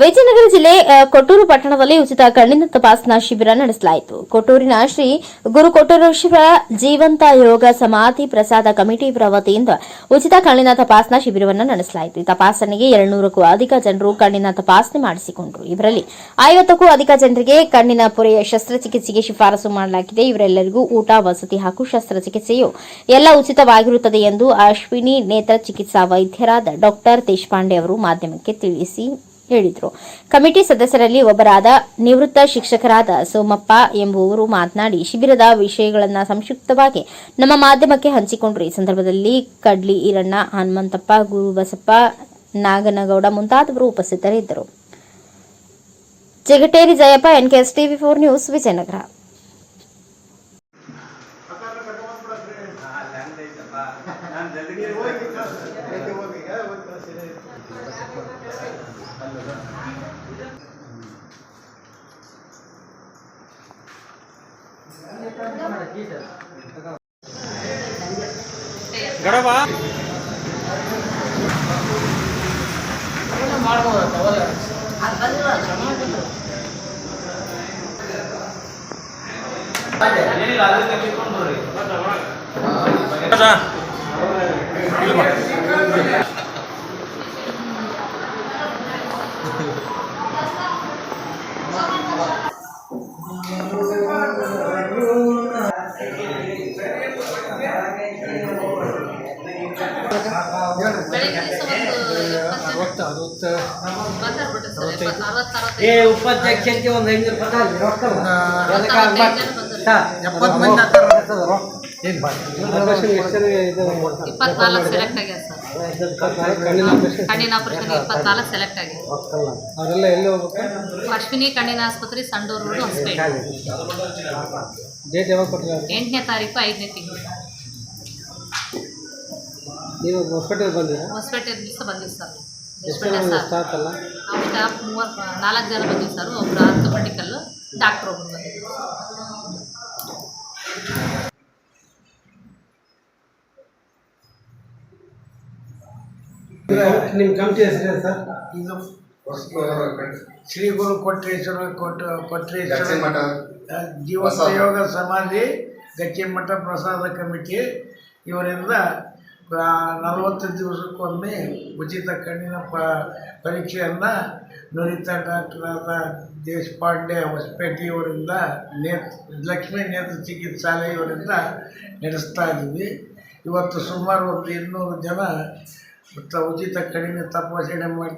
ವಿಜಯನಗರ ಜಿಲ್ಲೆ ಕೊಟ್ಟೂರು ಪಟ್ಟಣದಲ್ಲಿ ಉಚಿತ ಕಣ್ಣಿನ ತಪಾಸಣಾ ಶಿಬಿರ ನಡೆಸಲಾಯಿತು. ಕೊಟ್ಟೂರಿನ ಶ್ರೀ ಗುರು ಕೊಟ್ಟೂರೇಶ್ವರ ಜೀವಂತ ಯೋಗ ಸಮಾಧಿ ಪ್ರಸಾದ ಕಮಿಟಿ ಪ್ರವತಿಯಿಂದ ಉಚಿತ ಕಣ್ಣಿನ ತಪಾಸಣಾ ಶಿಬಿರವನ್ನು ನಡೆಸಲಾಯಿತು. ಈ ತಪಾಸಣೆಗೆ ಎರಡ್ನೂರಕ್ಕೂ ಅಧಿಕ ಜನರು ಕಣ್ಣಿನ ತಪಾಸಣೆ ಮಾಡಿಸಿಕೊಂಡರು. ಇವರಲ್ಲಿ ಐವತ್ತಕ್ಕೂ ಅಧಿಕ ಜನರಿಗೆ ಕಣ್ಣಿನ ಪೊರೆಯ ಶಸ್ತ್ರಚಿಕಿತ್ಸೆಗೆ ಶಿಫಾರಸು ಮಾಡಲಾಗಿದೆ. ಇವರೆಲ್ಲರಿಗೂ ಊಟ, ವಸತಿ ಹಾಗೂ ಶಸ್ತ್ರಚಿಕಿತ್ಸೆಯು ಎಲ್ಲ ಉಚಿತವಾಗಿರುತ್ತದೆ ಎಂದು ಅಶ್ವಿನಿ ನೇತ್ರ ಚಿಕಿತ್ಸಾ ವೈದ್ಯರಾದ ಡಾಕ್ಟರ್ ದೇಶಪಾಂಡೆ ಅವರು ಮಾಧ್ಯಮಕ್ಕೆ ತಿಳಿಸಿ ಹೇಳಿದರು. ಕಮಿಟಿ ಸದಸ್ಯರಲ್ಲಿ ಒಬ್ಬರಾದ ನಿವೃತ್ತ ಶಿಕ್ಷಕರಾದ ಸೋಮಪ್ಪ ಎಂಬುವರು ಮಾತನಾಡಿ ಶಿಬಿರದ ವಿಷಯಗಳನ್ನು ಸಂಕ್ಷಿಪ್ತವಾಗಿ ನಮ್ಮ ಮಾಧ್ಯಮಕ್ಕೆ ಹಂಚಿಕೊಂಡರು. ಈ ಸಂದರ್ಭದಲ್ಲಿ ಕಡ್ಲಿ ಈರಣ್ಣ ಹನುಮಂತಪ್ಪ ಗುರುಬಸಪ್ಪ ನಾಗನಗೌಡ ಮುಂತಾದವರು ಉಪಸ್ಥಿತರಿದ್ದರು. Jagateri Jayappa N K S TV four news Vijayanagara. ಬೆಳಿಗ್ಗೆ ಮಾಡ್ಬೋದು ಏ ಉಪಾಧ್ಯಕ್ಷಕ್ಕೆ ಒಂದು ಐನೂರು ರೂಪಾಯಿ ರೊಕ್ಕ. ಇಪ್ಪತ್ನಾಲ್ಕು ಸೆಲೆಕ್ಟ್ ಆಗ್ಯಾರ ಸರ್. ಕಣ್ಣಿನ ಆಪರೇಷನ್ ಇಪ್ಪತ್ನಾಲ್ಕು ಸೆಲೆಕ್ಟ್ ಆಗ್ಯಾರ ಅವರೆಲ್ಲ ಎಲ್ಲಿ ಹೋಗ್ಬೇಕು? ಅಶ್ವಿನಿ ಕಣ್ಣಿನ ಆಸ್ಪತ್ರೆ ಸಂಡೂರು ರೋಡ್ ಹೊಸಪೇಟೆ. ಡೇಟ್ ಯಾವಾಗ ಕೊಟ್ಟಿದ್ದಾರೆ? ಎಂಟನೇ ತಾರೀಕು ಐದನೇ ತಿಂಗಳು. ನೀವು ಹಾಸ್ಪಿಟಲ್ ಬಂದಿರಾ? ಹಾಸ್ಪಿಟಲ್ ದಿವಸ ಬಂದಿವಿ ಸರ್ ಎಷ್ಟು ಹೊಸಪೇಟೆ ಜನ ಸ್ಟಾಫ್ ಅಲ್ಲ ನಾವು ಸ್ಟಾಫ್ ಮೂವತ್ತು ನಾಲ್ಕು ಜನ ಬಂದಿವಿ ಸರ್ ಒಬ್ಬರು ಆರ್ಥೋಪೆಡಿಕಲ್ ಡಾಕ್ಟ್ರ್ ಒಬ್ಬರು ಬಂದಿದ್ರು ನಿಮ್ಮ ಕಮಿಟಿ ಹೆಸರು ಸರ್ ಇದು ಶ್ರೀ ಗುರು ಕೊಟ್ರೇಶ್ವರ ಕೊಟ್ಟ ಕೊಟ್ರೇಶ್ವರ ಜೀವಂತ ಯೋಗ ಸಮಾಧಿ ಗಚ್ಚಿಮಠ ಪ್ರಸಾದ ಕಮಿಟಿ. ಇವರಿಂದ ನಲವತ್ತು ದಿವಸಕ್ಕೊಮ್ಮೆ ಉಚಿತ ಕಣ್ಣಿನ ಪ, ಪರೀಕ್ಷೆಯನ್ನು ನುರಿತ ಡಾಕ್ಟರಾದ ದೇಶಪಾಂಡೆ ಹೊಸಪೇಟೆಯವರಿಂದ ನೇತ್, ಲಕ್ಷ್ಮೀ ನೇತ್ರ ಚಿಕಿತ್ಸಾಲಯವರಿಂದ ನಡೆಸ್ತಾ ಇದ್ದೀವಿ. ಇವತ್ತು ಸುಮಾರು ಒಂದು ಇನ್ನೂರು ಜನ ಉಚಿತ ಕಣ್ಣಿನ ತಪಾಸಣೆ ಮಾಡಿ